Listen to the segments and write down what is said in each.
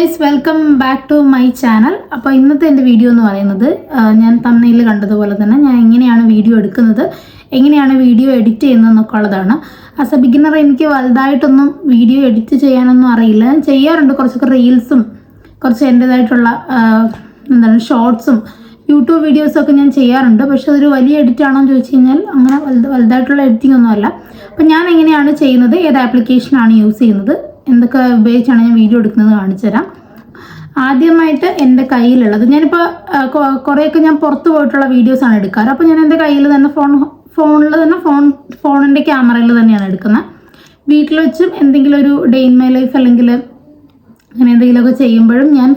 Guys welcome back to my channel. അപ്പോൾ ഇന്നത്തെ എന്റെ വീഡിയോ എന്ന് പറയുന്നത് ഞാൻ തന്നയിൽ കണ്ടതുപോലെ തന്നെ ഞാൻ എങ്ങനെയാണ് വീഡിയോ എടുക്കുന്നത് എങ്ങനെയാണ് വീഡിയോ എഡിറ്റ് ചെയ്യുന്നതെന്നൊക്കെ ഉള്ളതാണ്. ആസ് എ ബിഗിനർ എനിക്ക് വലുതായിട്ടൊന്നും വീഡിയോ എഡിറ്റ് ചെയ്യാനൊന്നും അറിയില്ല. ഞാൻ ചെയ്യാറുണ്ട് കുറച്ചൊക്കെ റീൽസും കുറച്ച് എന്റേതായിട്ടുള്ള എന്താണ് ഷോർട്സും യൂട്യൂബ് വീഡിയോസൊക്കെ ഞാൻ ചെയ്യാറുണ്ട്. പക്ഷെ അതൊരു വലിയ എഡിറ്റ് ആണോ എന്ന് ചോദിച്ചു കഴിഞ്ഞാൽ അങ്ങനെ വലുത് വലുതായിട്ടുള്ള എഡിറ്റിംഗ് ഒന്നും അല്ല അപ്പം ഞാൻ എങ്ങനെയാണ് ചെയ്യുന്നത് ഏത് ആപ്ലിക്കേഷനാണ് യൂസ് ചെയ്യുന്നത് എന്തൊക്കെ ഉപയോഗിച്ചാണ് ഞാൻ വീഡിയോ എടുക്കുന്നത് കാണിച്ചു തരാം. ആദ്യമായിട്ട് എന്റെ കയ്യിലുള്ളത് ഞാനിപ്പോൾ കുറേയൊക്കെ ഞാൻ പുറത്ത് പോയിട്ടുള്ള വീഡിയോസാണ് എടുക്കാറ്. അപ്പോൾ ഞാൻ എന്റെ കയ്യിൽ തന്നെ ഫോൺ ഫോണിൽ തന്നെ ഫോൺ ഫോണിന്റെ ക്യാമറയിൽ തന്നെയാണ് എടുക്കുന്നത്. വീട്ടിൽ വെച്ചും എന്തെങ്കിലും ഒരു ഡേ ഇൻ മൈ ലൈഫ് അല്ലെങ്കിൽ അങ്ങനെ എന്തെങ്കിലുമൊക്കെ ചെയ്യുമ്പോഴും ഞാൻ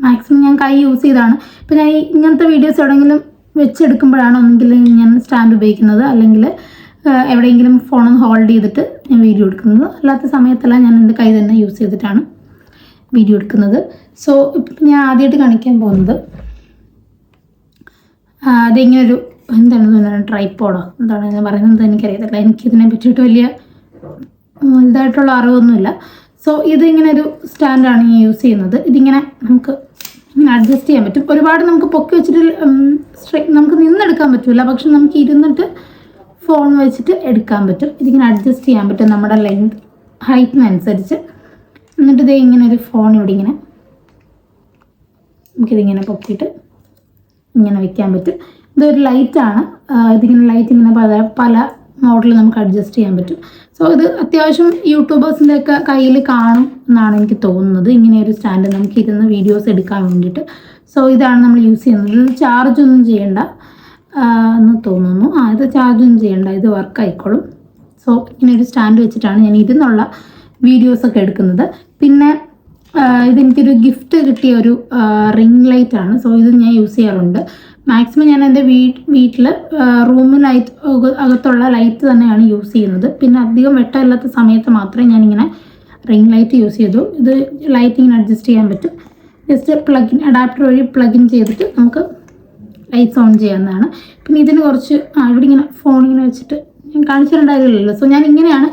മാക്സിമം ഞാൻ കൈ യൂസ് ചെയ്താണ്. ഇപ്പം ഞാൻ ഇങ്ങനത്തെ വീഡിയോസ് എവിടെയെങ്കിലും വെച്ചെടുക്കുമ്പോഴാണ് ഒന്നെങ്കിൽ ഞാൻ സ്റ്റാൻഡ് ഉപയോഗിക്കുന്നത് അല്ലെങ്കിൽ എവിടെയെങ്കിലും ഫോണൊന്ന് ഹോൾഡ് ചെയ്തിട്ട് ഞാൻ വീഡിയോ എടുക്കുന്നത്. അല്ലാത്ത സമയത്തെല്ലാം ഞാൻ എന്റെ കൈ തന്നെ യൂസ് ചെയ്തിട്ടാണ് വീഡിയോ എടുക്കുന്നത്. സോ ഇപ്പം ഞാൻ ആദ്യമായിട്ട് കാണിക്കാൻ പോകുന്നത് അതിങ്ങനെ ഒരു എന്താണ് തോന്നുന്നത് ട്രൈപ്പോഡോ എന്താണ് ഞാൻ പറയുന്നത് എനിക്കറിയത്തില്ല. എനിക്കിതിനെ പറ്റിയിട്ട് വലിയ വലുതായിട്ടുള്ള അറിവൊന്നുമില്ല. സോ ഇതിങ്ങനെ ഒരു സ്റ്റാൻഡാണ് ഞാൻ യൂസ് ചെയ്യുന്നത്. ഇതിങ്ങനെ നമുക്ക് ഇങ്ങനെ അഡ്ജസ്റ്റ് ചെയ്യാൻ പറ്റും. ഒരുപാട് നമുക്ക് പൊക്കി വെച്ചിട്ട് നമുക്ക് നിന്നെടുക്കാൻ പറ്റില്ല പക്ഷെ നമുക്ക് ഇരുന്നിട്ട് ഫോൺ വെച്ചിട്ട് എടുക്കാൻ പറ്റും. ഇതിങ്ങനെ അഡ്ജസ്റ്റ് ചെയ്യാൻ പറ്റും. നമ്മുടെ ലെങ്ത് ഹൈറ്റിനനുസരിച്ച് എന്നിട്ട് ഇതേ ഇങ്ങനെ ഒരു ഫോൺ ഇവിടെ ഇങ്ങനെ നമുക്കിതിങ്ങനെ പൊക്കിയിട്ട് ഇങ്ങനെ വെക്കാൻ പറ്റും. ഇതൊരു ലൈറ്റാണ് ഇതിങ്ങനെ ലൈറ്റ് ഇങ്ങനെ പല പല മോഡൽ നമുക്ക് അഡ്ജസ്റ്റ് ചെയ്യാൻ പറ്റും. സോ ഇത് അത്യാവശ്യം യൂട്യൂബേഴ്സിന്റെ ഒക്കെ കയ്യിൽ കാണും എന്നാണ് എനിക്ക് തോന്നുന്നത്. ഇങ്ങനെ ഒരു സ്റ്റാൻഡ് നമുക്ക് ഇരുന്ന് വീഡിയോസ് എടുക്കാൻ വേണ്ടിയിട്ട്. സോ ഇതാണ് നമ്മൾ യൂസ് ചെയ്യുന്നത്. ചാർജ് ഒന്നും ചെയ്യണ്ട. എന്ന് തോന്നുന്നു. ആ ഇത് ചാർജ് ഒന്നും ചെയ്യണ്ട. ഇത് വർക്ക് ആയിക്കോളും. സോ ഇങ്ങനെ ഒരു സ്റ്റാൻഡ് വെച്ചിട്ടാണ് ഞാൻ ഇരുന്നുള്ള വീഡിയോസൊക്കെ എടുക്കുന്നത്. പിന്നെ ഇതെനിക്കൊരു ഗിഫ്റ്റ് കിട്ടിയ ഒരു റിംഗ് ലൈറ്റ് ആണ്. സോ ഇത് ഞാൻ യൂസ് ചെയ്യാറുണ്ട്. മാക്സിമം ഞാൻ എന്റെ വീ വീട്ടിൽ റൂം ലൈറ്റ് അകത്തുള്ള ലൈറ്റ് തന്നെയാണ് യൂസ് ചെയ്യുന്നത്. പിന്നെ അധികം വെട്ടമില്ലാത്ത സമയത്ത് മാത്രമേ ഞാനിങ്ങനെ റിംഗ് ലൈറ്റ് യൂസ് ചെയ്തു ഇത് ലൈറ്റ് ഇങ്ങനെ അഡ്ജസ്റ്റ് ചെയ്യാൻ പറ്റും. ജസ്റ്റ് പ്ലഗിൻ അഡാപ്റ്റർ വഴി പ്ലഗിൻ ചെയ്തിട്ട് നമുക്ക് ലൈറ്റ്സ് ഓൺ ചെയ്യാവുന്നതാണ് പിന്നെ ഇതിന് കുറച്ച് ആ ഇവിടെ ഇങ്ങനെ ഫോൺ ഇങ്ങനെ വെച്ചിട്ട് ഞാൻ കാണിച്ചിട്ടുണ്ടായിരുന്നില്ലല്ലോ. സോ ഞാൻ ഇങ്ങനെയാണ്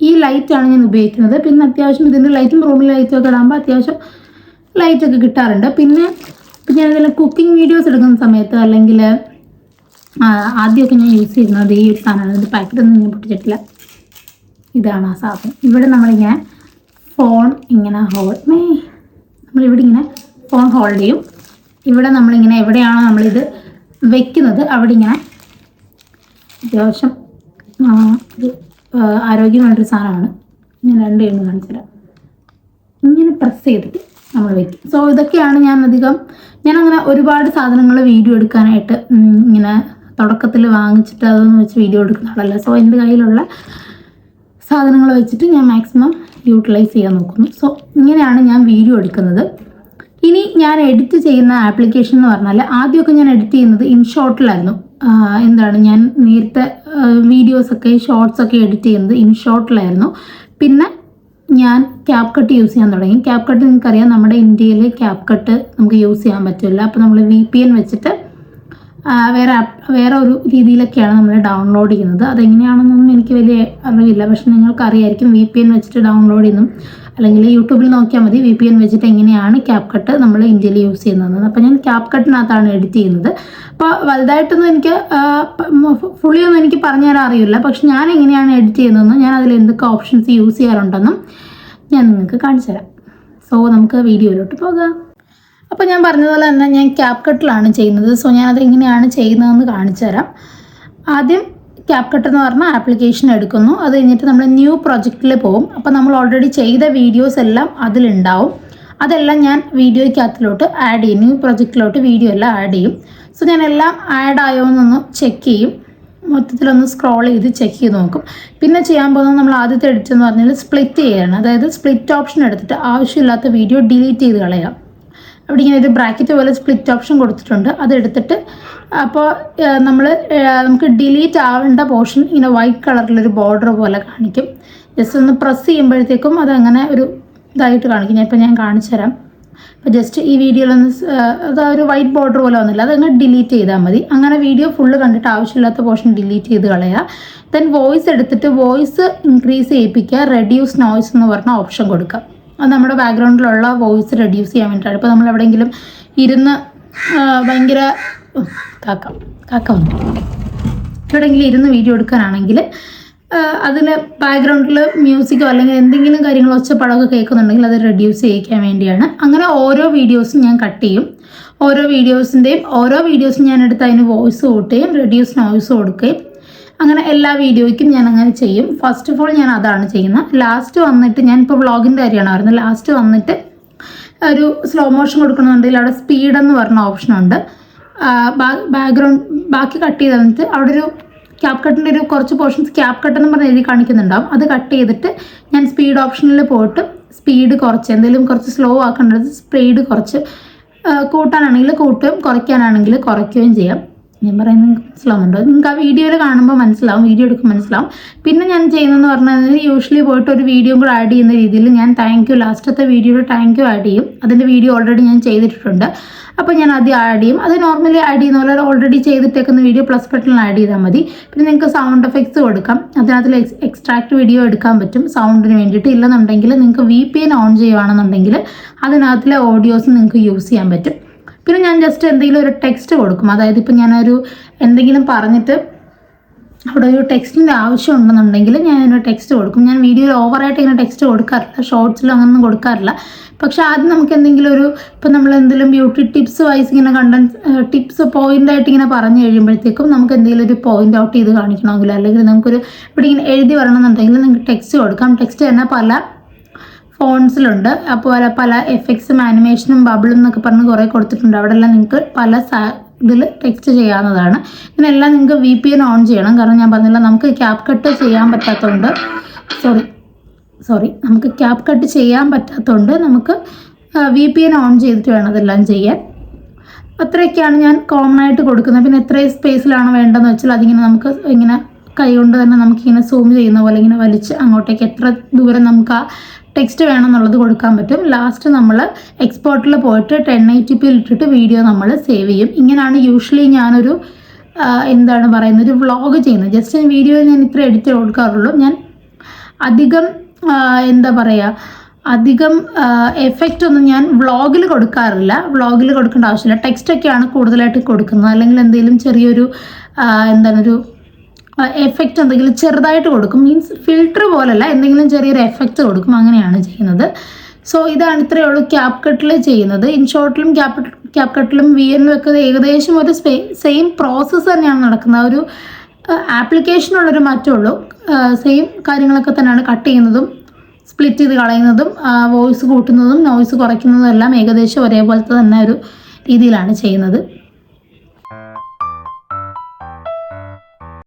ഈ ലൈറ്റാണ് ഞാൻ ഉപയോഗിക്കുന്നത്. പിന്നെ അത്യാവശ്യം ഇതിന്റെ ലൈറ്റും റൂമിൽ ലൈറ്റും ഒക്കെ ഇടാകുമ്പോൾ അത്യാവശ്യം ലൈറ്റൊക്കെ കിട്ടാറുണ്ട്. പിന്നെ ഞാൻ ഇതിൽ കുക്കിംഗ് വീഡിയോസ് എടുക്കുന്ന സമയത്ത് അല്ലെങ്കിൽ ആദ്യമൊക്കെ ഞാൻ യൂസ് ചെയ്യുന്നത് ഈ ഒരു സാധനമാണ്. ഇതിന്റെ പാക്കറ്റൊന്നും ഞാൻ പൊട്ടിച്ചിട്ടില്ല. ഇതാണ് ആ സാധനം. ഇവിടെ നമ്മളിങ്ങനെ ഫോൺ ഇങ്ങനെ ഹോൾഡ് നമ്മളിവിടെ ഇങ്ങനെ ഫോൺ ഹോൾഡ് ചെയ്യും. ഇവിടെ നമ്മളിങ്ങനെ എവിടെയാണോ നമ്മളിത് വെക്കുന്നത് അവിടെ ഇങ്ങനെ അത്യാവശ്യം ഇത് ആ, ആരോഗ്യമായിട്ടൊരു സാധനമാണ്. ഞാൻ രണ്ട് കഴിഞ്ഞ് കാണിച്ചു തരാം. ഇങ്ങനെ പ്രസ് ചെയ്തിട്ട് നമ്മൾ വെക്കും. സോ ഇതൊക്കെയാണ് ഞാൻ അധികം ഞാൻ അങ്ങനെ ഒരുപാട് സാധനങ്ങൾ വീഡിയോ എടുക്കാനായിട്ട് ഇങ്ങനെ തുടക്കത്തിൽ വാങ്ങിച്ചിട്ട് അതൊന്ന് വെച്ച് വീഡിയോ എടുക്കുന്ന ആളല്ല. സോ എന്റെ കയ്യിലുള്ള സാധനങ്ങൾ വെച്ചിട്ട് ഞാൻ മാക്സിമം യൂട്ടിലൈസ് ചെയ്യാൻ നോക്കുന്നു. സോ ഇങ്ങനെയാണ് ഞാൻ വീഡിയോ എടുക്കുന്നത്. ഇനി ഞാൻ എഡിറ്റ് ചെയ്യുന്ന ആപ്ലിക്കേഷൻ എന്ന് പറഞ്ഞാൽ ആദ്യമൊക്കെ ഞാൻ എഡിറ്റ് ചെയ്യുന്നത് ഇൻഷോട്ടിലായിരുന്നു എന്താണ് ഞാൻ നേരത്തെ വീഡിയോസൊക്കെ ഷോർട്സ് ഒക്കെ എഡിറ്റ് ചെയ്യുന്നത് ഇൻഷോട്ടിലായിരുന്നു പിന്നെ ഞാൻ ക്യാപ് കട്ട് യൂസ് ചെയ്യാൻ തുടങ്ങി. ക്യാപ് കട്ട് നിങ്ങൾക്കറിയാം നമ്മുടെ ഇന്ത്യയിൽ ക്യാപ് കട്ട് നമുക്ക് യൂസ് ചെയ്യാൻ പറ്റില്ല. അപ്പോൾ നമ്മൾ വി പി എൻ വെച്ചിട്ട് വേറെ വേറെ ഒരു രീതിയിലൊക്കെയാണ് നമ്മൾ ഡൗൺലോഡ് ചെയ്യുന്നത്. അതെങ്ങനെയാണെന്നൊന്നും എനിക്ക് വലിയ അറിവില്ല. പക്ഷെ നിങ്ങൾക്ക് അറിയായിരിക്കും വി പി എൻ വെച്ചിട്ട് ഡൗൺലോഡ് ചെയ്യുന്നു. അല്ലെങ്കിൽ യൂട്യൂബിൽ നോക്കിയാൽ മതി വി പി എൻ വെച്ചിട്ട് എങ്ങനെയാണ് ക്യാപ് കട്ട് നമ്മൾ ഇന്ത്യയിൽ യൂസ് ചെയ്യുന്നത് അപ്പോൾ ഞാൻ ക്യാപ് കട്ടിനകത്താണ് എഡിറ്റ് ചെയ്യുന്നത്. അപ്പോൾ വലുതായിട്ടൊന്നും എനിക്ക് ഫുള്ളി ഒന്നും എനിക്ക് പറഞ്ഞു തരാൻ അറിയില്ല പക്ഷെ ഞാൻ എങ്ങനെയാണ് എഡിറ്റ് ചെയ്യുന്നതെന്നും ഞാൻ അതിൽ എന്തൊക്കെ ഓപ്ഷൻസ് യൂസ് ചെയ്യാറുണ്ടെന്നും ഞാൻ നിങ്ങൾക്ക് കാണിച്ചു തരാം. സോ നമുക്ക് വീഡിയോയിലോട്ട് പോകാം. അപ്പോൾ ഞാൻ പറഞ്ഞതുപോലെ തന്നെ ഞാൻ ക്യാപ് കട്ടിലാണ് ചെയ്യുന്നത്. സോ ഞാനത് ഇങ്ങനെയാണ് ചെയ്യുന്നതെന്ന് കാണിച്ചു തരാം. ആദ്യം ക്യാപ് കട്ട് എന്ന് പറഞ്ഞാൽ ആപ്ലിക്കേഷൻ എടുക്കുന്നു. അത് കഴിഞ്ഞിട്ട് നമ്മൾ ന്യൂ പ്രൊജക്റ്റിൽ പോകും. അപ്പോൾ നമ്മൾ ഓൾറെഡി ചെയ്ത വീഡിയോസ് എല്ലാം അതിലുണ്ടാവും. അതെല്ലാം ഞാൻ വീഡിയോയ്ക്കകത്തിലോട്ട് ആഡ് ചെയ്യും. ന്യൂ പ്രൊജക്റ്റിലോട്ട് വീഡിയോ എല്ലാം ആഡ് ചെയ്യും. സോ ഞാൻ എല്ലാം ആഡ് ആയോ എന്നൊന്ന് ചെക്ക് ചെയ്യും. മൊത്തത്തിലൊന്ന് സ്ക്രോൾ ചെയ്ത് ചെക്ക് ചെയ്ത് നോക്കും. പിന്നെ ചെയ്യാൻ പോകുന്നത് നമ്മൾ ആദ്യത്തെ എഡിറ്റ് എന്ന് പറഞ്ഞാൽ സ്പ്ലിറ്റ് ചെയ്യുകയാണ് അതായത് സ്പ്ലിറ്റ് ഓപ്ഷൻ എടുത്തിട്ട് ആവശ്യമില്ലാത്ത വീഡിയോ ഡിലീറ്റ് ചെയ്ത് കളയാം. അവിടെ ഇങ്ങനെ ഇത് ബ്രാക്കറ്റ് പോലെ സ്പ്ലിറ്റ് ഓപ്ഷൻ കൊടുത്തിട്ടുണ്ട്. അതെടുത്തിട്ട് അപ്പോൾ നമ്മൾ നമുക്ക് ഡിലീറ്റ് ആവേണ്ട പോർഷൻ ഇങ്ങനെ വൈറ്റ് കളറിലൊരു ബോർഡർ പോലെ കാണിക്കും. ജസ്റ്റ് ഒന്ന് പ്രസ് ചെയ്യുമ്പോഴത്തേക്കും അതങ്ങനെ ഒരു ഇതായിട്ട് കാണിക്കും. ഞാൻ ഇപ്പം ഞാൻ കാണിച്ചു തരാം. അപ്പോൾ ജസ്റ്റ് ഈ വീഡിയോയിലൊന്ന് അത് ഒരു വൈറ്റ് ബോർഡർ പോലെ വന്നില്ല. അതങ്ങ് ഡിലീറ്റ് ചെയ്താൽ മതി. അങ്ങനെ വീഡിയോ ഫുള്ള് കണ്ടിട്ട് ആവശ്യമില്ലാത്ത പോർഷൻ ഡിലീറ്റ് ചെയ്ത് കളയുക ദെൻ വോയിസ് എടുത്തിട്ട് വോയിസ് ഇൻക്രീസ് ചെയ്യിപ്പിക്കുക. റെഡ്യൂസ് നോയ്സ് എന്ന് പറഞ്ഞ ഓപ്ഷൻ കൊടുക്കുക. അത് നമ്മുടെ ബാക്ക്ഗ്രൗണ്ടിലുള്ള വോയിസ് റെഡ്യൂസ് ചെയ്യാൻ വേണ്ടിയിട്ടാണ്. ഇപ്പോൾ നമ്മൾ എവിടെയെങ്കിലും ഇരുന്ന് ഭയങ്കര കാക്ക കാക്ക വന്നു. എവിടെയെങ്കിലും ഇരുന്ന് വീഡിയോ എടുക്കാനാണെങ്കിൽ അതിൽ ബാക്ക്ഗ്രൗണ്ടിൽ മ്യൂസിക്കോ അല്ലെങ്കിൽ എന്തെങ്കിലും കാര്യങ്ങൾ ഒച്ചപ്പാടൊക്കെ കേൾക്കുന്നുണ്ടെങ്കിൽ അത് റെഡ്യൂസ് ചെയ്യിക്കാൻ വേണ്ടിയാണ്. അങ്ങനെ ഓരോ വീഡിയോസും ഞാൻ കട്ട് ചെയ്യും. ഓരോ വീഡിയോസിന്റെയും ഓരോ വീഡിയോസും ഞാൻ എടുത്ത് അതിന് വോയിസ് കൂട്ടുകയും റെഡ്യൂസ് നോയിസ് കൊടുക്കുകയും അങ്ങനെ എല്ലാ വീഡിയോയ്ക്കും ഞാൻ അങ്ങനെ ചെയ്യും. ഫസ്റ്റ് ഓഫ് ഓൾ ഞാൻ അതാണ് ചെയ്യുന്നത്. ലാസ്റ്റ് വന്നിട്ട് ഞാൻ ഇപ്പോൾ വ്ളോഗിന്റെ കാര്യമാണ് പറയുന്നത് ലാസ്റ്റ് വന്നിട്ട് ഒരു സ്ലോ മോഷൻ കൊടുക്കണമെന്നുണ്ടെങ്കിൽ അവിടെ സ്പീഡ് എന്ന് പറഞ്ഞ ഓപ്ഷനുണ്ട് ബാക്ക്ഗ്രൗണ്ട് ബാക്കി കട്ട് ചെയ്ത് വന്നിട്ട് അവിടെ ഒരു ക്യാപ് കട്ടിന്റെ ഒരു കുറച്ച് പോർഷൻസ് ക്യാപ് കട്ട് എന്ന് പറഞ്ഞ് എഴുതി കാണിക്കുന്നുണ്ടാവും. അത് കട്ട് ചെയ്തിട്ട് ഞാൻ സ്പീഡ് ഓപ്ഷനിൽ പോയിട്ട് സ്പീഡ് കുറച്ച് എന്തെങ്കിലും കുറച്ച് സ്ലോ ആക്കേണ്ടത് സ്പീഡ് കുറച്ച് കൂട്ടാനാണെങ്കിൽ കൂട്ടുകയും കുറയ്ക്കാനാണെങ്കിൽ കുറയ്ക്കുകയും ചെയ്യാം. ഞാൻ പറയുന്നത് മനസ്സിലാവുന്നുണ്ടോ? നിങ്ങൾക്ക് ആ വീഡിയോയിൽ കാണുമ്പോൾ മനസ്സിലാവും വീഡിയോ എടുക്കുമ്പോൾ മനസ്സിലാവും. പിന്നെ ഞാൻ ചെയ്യുന്നതെന്ന് പറഞ്ഞാൽ യൂഷ്വലി പോയിട്ട് ഒരു വീഡിയോ കൂടെ ആഡ് ചെയ്യുന്ന രീതിയിൽ ഞാൻ താങ്ക് യു ലാസ്റ്റത്തെ വീഡിയോയിൽ താങ്ക് യു ആഡ് ചെയ്യും. അതിന്റെ വീഡിയോ ഓൾറെഡി ഞാൻ ചെയ്തിട്ടുണ്ട് അപ്പോൾ ഞാൻ ആദ്യം ആഡ് ചെയ്യും. അത് നോർമലി ആഡ് ചെയ്യുന്ന പോലെ ഓൾറെഡി ചെയ്തിട്ടേക്കുന്ന വീഡിയോ പ്ലസ് ബട്ടണിൽ ആഡ് ചെയ്താൽ മതി. പിന്നെ നിങ്ങൾക്ക് സൗണ്ട് എഫക്ട്സ് കൊടുക്കാം. അതിനകത്തിൽ എക്സ്ട്രാക്ട് വീഡിയോ എടുക്കാൻ പറ്റും. സൗണ്ടിന് വേണ്ടിയിട്ട് ഇല്ലെന്നുണ്ടെങ്കിൽ നിങ്ങൾക്ക് വി പി എൻ ഓൺ ചെയ്യുകയാണെന്നുണ്ടെങ്കിൽ അതിനകത്തിലെ ഓഡിയോസ് നിങ്ങൾക്ക് യൂസ് ചെയ്യാൻ പറ്റും. പിന്നെ ഞാൻ ജസ്റ്റ് എന്തെങ്കിലും ഒരു ടെക്സ്റ്റ് കൊടുക്കും. അതായത് ഇപ്പം ഞാനൊരു എന്തെങ്കിലും പറഞ്ഞിട്ട് അവിടെ ഒരു ടെക്സ്റ്റിന്റെ ആവശ്യം ഉണ്ടെന്നുണ്ടെങ്കിൽ ഞാൻ അതിന് ടെക്സ്റ്റ് കൊടുക്കും. ഞാൻ വീഡിയോയിൽ ഓവറായിട്ട് ഇങ്ങനെ ടെക്സ്റ്റ് കൊടുക്കാറില്ല. ഷോർട്സിലും അങ്ങനൊന്നും കൊടുക്കാറില്ല. പക്ഷെ ആദ്യം നമുക്ക് എന്തെങ്കിലും ഒരു ഇപ്പം നമ്മൾ എന്തെങ്കിലും ബ്യൂട്ടി ടിപ്സ് വൈസ് ഇങ്ങനെ കണ്ടൻസ് ടിപ്സ് പോയിന്റായിട്ട് ഇങ്ങനെ പറഞ്ഞു കഴിയുമ്പോഴത്തേക്കും നമുക്ക് എന്തെങ്കിലും ഒരു പോയിന്റ് ഔട്ട് ചെയ്ത് കാണിക്കണമെങ്കിൽ അല്ലെങ്കിൽ നമുക്കൊരു ഇവിടെ ഇങ്ങനെ എഴുതി വരണമെന്നുണ്ടെങ്കിൽ നിങ്ങൾക്ക് ടെക്സ്റ്റ് കൊടുക്കാം. ടെക്സ്റ്റ് തന്നെ പല ഫോൺസിലുണ്ട്. അപ്പോൾ പല എഫക്ട്സും ആനിമേഷനും ബബിളും എന്നൊക്കെ പറഞ്ഞ് കുറേ കൊടുത്തിട്ടുണ്ട്. അവിടെ എല്ലാം നിങ്ങൾക്ക് പല ഇതിൽ ടെക്സ്റ്റ് ചെയ്യാവുന്നതാണ്. ഇതിനെല്ലാം നിങ്ങൾക്ക് വി പി എൻ ഓൺ ചെയ്യണം. കാരണം ഞാൻ പറഞ്ഞില്ല നമുക്ക് ക്യാപ് കട്ട് ചെയ്യാൻ പറ്റാത്തതുകൊണ്ട് സോറി സോറി നമുക്ക് ക്യാപ് കട്ട് ചെയ്യാൻ പറ്റാത്തതുകൊണ്ട് നമുക്ക് വി പി എൻ ഓൺ ചെയ്തിട്ട് വേണം അതെല്ലാം ചെയ്യാൻ. അത്രയൊക്കെയാണ് ഞാൻ കോമൺ ആയിട്ട് കൊടുക്കുന്നത്. പിന്നെ എത്ര സ്പേസിലാണ് വേണ്ടതെന്ന് വെച്ചാൽ അതിങ്ങനെ നമുക്ക് ഇങ്ങനെ കൈ കൊണ്ട് തന്നെ നമുക്കിങ്ങനെ സൂം ചെയ്യുന്ന പോലെ ഇങ്ങനെ വലിച്ച് അങ്ങോട്ടേക്ക് എത്ര ദൂരം നമുക്ക് ആ ടെക്സ്റ്റ് വേണമെന്നുള്ളത് കൊടുക്കാൻ പറ്റും. ലാസ്റ്റ് നമ്മൾ എക്സ്പോർട്ടിൽ പോയിട്ട് ടെൻ എയ്റ്റി പിയിൽ ഇട്ടിട്ട് വീഡിയോ നമ്മൾ സേവ് ചെയ്യും. ഇങ്ങനെയാണ് യൂഷ്വലി ഞാനൊരു എന്താണ് പറയുന്നത് ഒരു വ്ളോഗ് ചെയ്യുന്നത്. ജസ്റ്റ് വീഡിയോ ഞാൻ ഇത്ര എഡിറ്റ് കൊടുക്കാറുള്ളൂ. ഞാൻ അധികം എന്താ പറയുക അധികം എഫക്റ്റ് ഒന്നും ഞാൻ വ്ളോഗിൽ കൊടുക്കാറില്ല. വ്ളോഗിൽ കൊടുക്കേണ്ട ആവശ്യമില്ല. ടെക്സ്റ്റൊക്കെയാണ് കൂടുതലായിട്ട് കൊടുക്കുന്നത്. അല്ലെങ്കിൽ എന്തെങ്കിലും ചെറിയൊരു എന്താണ് ഒരു എഫക്റ്റ് എന്തെങ്കിലും ചെറുതായിട്ട് കൊടുക്കും. മീൻസ് ഫിൽറ്റർ പോലല്ല എന്തെങ്കിലും ചെറിയൊരു എഫക്റ്റ് കൊടുക്കും. അങ്ങനെയാണ് ചെയ്യുന്നത്. സോ ഇതാണ് ഇത്രയേ ഉള്ളൂ ക്യാപ് കട്ടിൽ ചെയ്യുന്നത്. ഇൻ ഷോർട്ടിലും ക്യാപ് ക്യാപ് കട്ടിലും വി എന്ന് ഒക്കെ ഏകദേശം ഒരു സെയിം പ്രോസസ്സ് തന്നെയാണ് നടക്കുന്നത്. ഒരു ആപ്ലിക്കേഷനുള്ളൊരു മാറ്റമുള്ളൂ സെയിം കാര്യങ്ങളൊക്കെ തന്നെയാണ് കട്ട് ചെയ്യുന്നതും സ്പ്ലിറ്റ് ചെയ്ത് കളയുന്നതും വോയിസ് കൂട്ടുന്നതും നോയിസ് കുറയ്ക്കുന്നതും എല്ലാം ഏകദേശം ഒരേപോലത്തെ തന്നെ ഒരു രീതിയിലാണ് ചെയ്യുന്നത്.